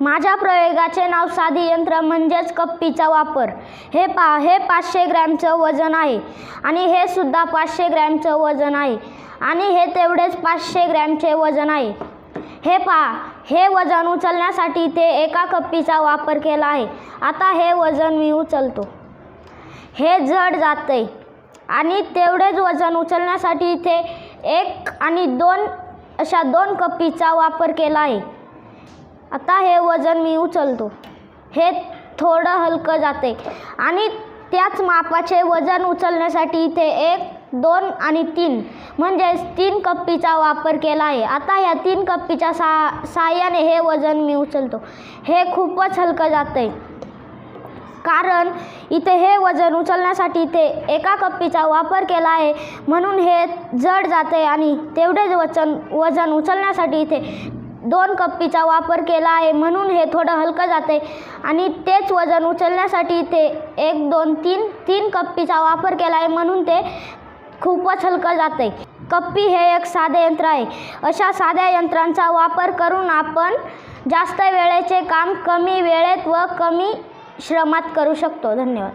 माझ्या प्रयोगाचे नाव साधी यंत्र म्हणजेच कप्पीचा वापर. हे पा हे पाचशे ग्रॅमचं वजन आहे आणि हे सुद्धा पाचशे ग्रॅमचं वजन आहे आणि हे तेवढेच पाचशे ग्रॅमचे वजन आहे. हे पहा हे वजन उचलण्यासाठी ते एका कप्पीचा वापर केला आहे. आता हे वजन मी उचलतो. हे जड जाते आणि तेवढेच वजन उचलण्यासाठी इथे एक आणि दोन अशा दोन कप्पीचा वापर केला आहे. आता हे वजन मी उचलतो. हे थोडं हलकं जाते. आणि त्याच मापाचे वजन उचलण्यासाठी इथे एक दोन आणि तीन. म्हणजेच तीन कप्पीचा वापर केला आहे. आता या तीन कप्पीच्या सा साहाय्याने हे वजन मी उचलतो. हे खूपच हलकं जातं. कारण इथे हे वजन उचलण्यासाठी इथे एका कप्पीचा वापर केला आहे. म्हणून हे जड जाते आणि तेवढेच वचन वजन उचलण्यासाठी इथे दोन कप्पीचा वापर केला आहे. म्हणून हे थोडं हलकं जाते आणि तेच वजन उचलण्यासाठी ते एक दोन तीन तीन कप्पीचा वापर केला आहे. म्हणून ते खूपच हलकं जाते कप्पी हे एक साधे यंत्र आहे. अशा साध्या यंत्रांचा वापर करून आपण जास्त वेळेचे काम कमी वेळेत व कमी श्रमात करू शकतो. धन्यवाद.